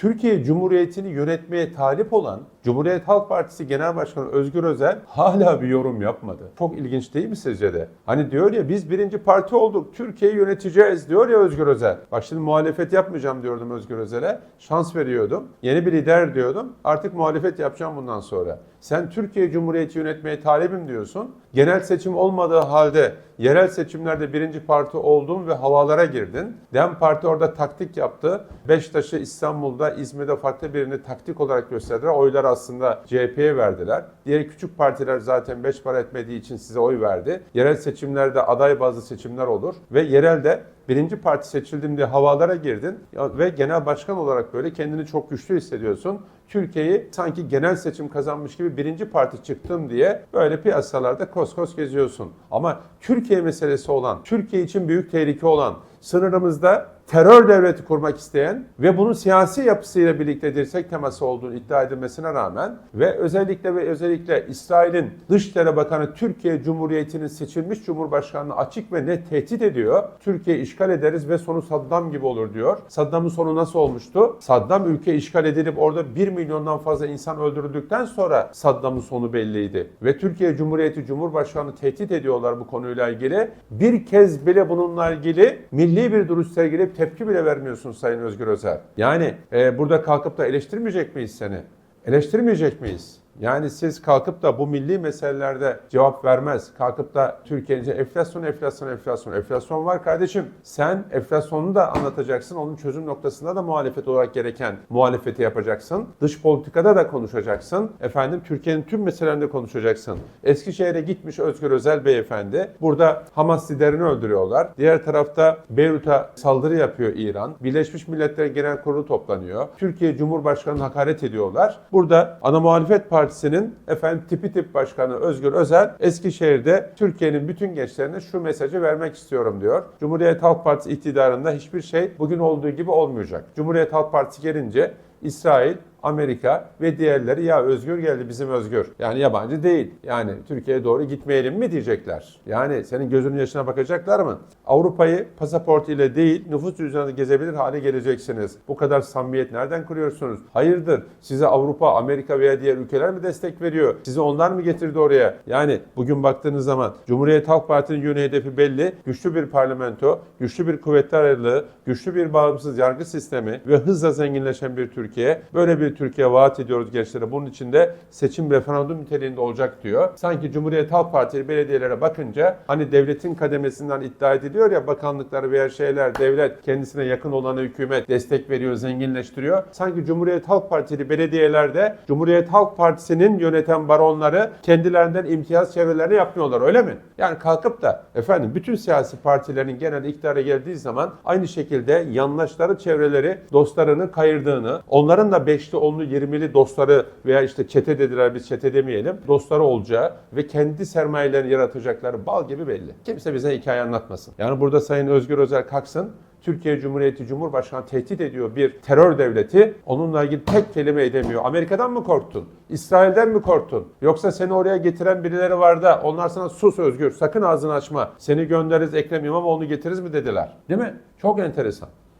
Türkiye Cumhuriyeti'ni yönetmeye talip olan Cumhuriyet Halk Partisi Genel Başkanı Özgür Özel hala bir yorum yapmadı. Çok ilginç değil mi sizce de? Hani diyor ya biz birinci parti olduk, Türkiye'yi yöneteceğiz diyor ya Özgür Özel. Bak şimdi muhalefet yapmayacağım diyordum Özgür Özel'e. Şans veriyordum. Yeni bir lider diyordum. Artık muhalefet yapacağım bundan sonra. Sen Türkiye Cumhuriyeti yönetmeye talibim diyorsun. Genel seçim olmadığı halde yerel seçimlerde birinci parti oldun ve havalara girdin. Dem Parti orada taktik yaptı. Beşiktaş'ı İstanbul'da, İzmir'de farklı birini taktik olarak gösterdiler. Oyları aslında CHP'ye verdiler. Diğer küçük partiler zaten beş para etmediği için size oy verdi. Yerel seçimlerde aday bazı seçimler olur ve yerelde birinci parti seçildim diye havalara girdin ve genel başkan olarak böyle kendini çok güçlü hissediyorsun. Türkiye'yi sanki genel seçim kazanmış gibi birinci parti çıktım diye böyle piyasalarda kos kos geziyorsun. Ama Türkiye meselesi olan, Türkiye için büyük tehlike olan, sınırımızda terör devleti kurmak isteyen ve bunun siyasi yapısıyla birlikte dirsek teması olduğunu iddia edilmesine rağmen ve özellikle ve özellikle İsrail'in Dışişleri Bakanı Türkiye Cumhuriyeti'nin seçilmiş Cumhurbaşkanı'nı açık ve net tehdit ediyor. Türkiye işgal ederiz ve sonu Saddam gibi olur diyor. Saddam'ın sonu nasıl olmuştu? Saddam ülke işgal edilip orada 1 milyondan fazla insan öldürüldükten sonra Saddam'ın sonu belliydi. Ve Türkiye Cumhuriyeti Cumhurbaşkanı tehdit ediyorlar bu konuyla ilgili. Bir kez bile bununla ilgili milli bir duruş sergileyip tepki bile vermiyorsun Sayın Özgür Özel. Yani e, burada kalkıp da eleştirmeyecek miyiz seni? Eleştirmeyecek miyiz? Yani siz kalkıp da bu milli meselelerde cevap vermez. Kalkıp da Türkiye'nin enflasyon, enflasyon, enflasyon. Enflasyon var kardeşim. Sen enflasyonu da anlatacaksın. Onun çözüm noktasında da muhalefet olarak gereken muhalefeti yapacaksın. Dış politikada da konuşacaksın. Efendim Türkiye'nin tüm meselelerinde konuşacaksın. Eskişehir'e gitmiş Özgür Özel beyefendi. Burada Hamas liderini öldürüyorlar. Diğer tarafta Beyrut'a saldırı yapıyor İran. Birleşmiş Milletler Genel Kurulu toplanıyor. Türkiye Cumhurbaşkanı'nı hakaret ediyorlar. Burada ana muhalefet partisinin efendim tipi tip başkanı Özgür Özel Eskişehir'de Türkiye'nin bütün gençlerine şu mesajı vermek istiyorum diyor. Cumhuriyet Halk Partisi iktidarında hiçbir şey bugün olduğu gibi olmayacak. Cumhuriyet Halk Partisi gelince İsrail, Amerika ve diğerleri ya Özgür geldi bizim Özgür. Yani yabancı değil. Yani Türkiye'ye doğru gitmeyelim mi diyecekler. Yani senin gözünün yaşına bakacaklar mı? Avrupa'yı pasaport ile değil nüfus cüzdanı gezebilir hale geleceksiniz. Bu kadar samimiyet nereden kuruyorsunuz? Hayırdır? Size Avrupa, Amerika veya diğer ülkeler mi destek veriyor? Sizi onlar mı getirdi oraya? Yani bugün baktığınız zaman Cumhuriyet Halk Partisi'nin yönü hedefi belli. Güçlü bir parlamento, güçlü bir kuvvetler ayrılığı, güçlü bir bağımsız yargı sistemi ve hızla zenginleşen bir Türkiye. Böyle bir Türkiye vaat ediyoruz gençlere. Bunun içinde seçim referandum niteliğinde olacak diyor. Sanki Cumhuriyet Halk Partili belediyelere bakınca hani devletin kademesinden iddia ediliyor ya bakanlıkları veya şeyler devlet kendisine yakın olanı hükümet destek veriyor, zenginleştiriyor. Sanki Cumhuriyet Halk Partili belediyelerde Cumhuriyet Halk Partisi'nin yöneten baronları kendilerinden imtiyaz çevrelerini yapmıyorlar öyle mi? Yani kalkıp da efendim bütün siyasi partilerin genel iktidara geldiği zaman aynı şekilde yandaşları, çevreleri, dostlarını kayırdığını, onların da beşli, onlu, yirmili dostları veya işte çete dediler biz çete demeyelim, dostları olacağı ve kendi sermayelerini yaratacakları bal gibi belli. Kimse bize hikaye anlatmasın. Yani burada Sayın Özgür Özel kalksın, Türkiye Cumhuriyeti Cumhurbaşkanı tehdit ediyor bir terör devleti. Onunla ilgili tek kelime edemiyor. Amerika'dan mı korktun? İsrail'den mi korktun? Yoksa seni oraya getiren birileri var da onlar sana sus Özgür sakın ağzını açma. Seni göndeririz Ekrem İmamoğlu'nu getiririz mi dediler. Değil mi? Çok enteresan.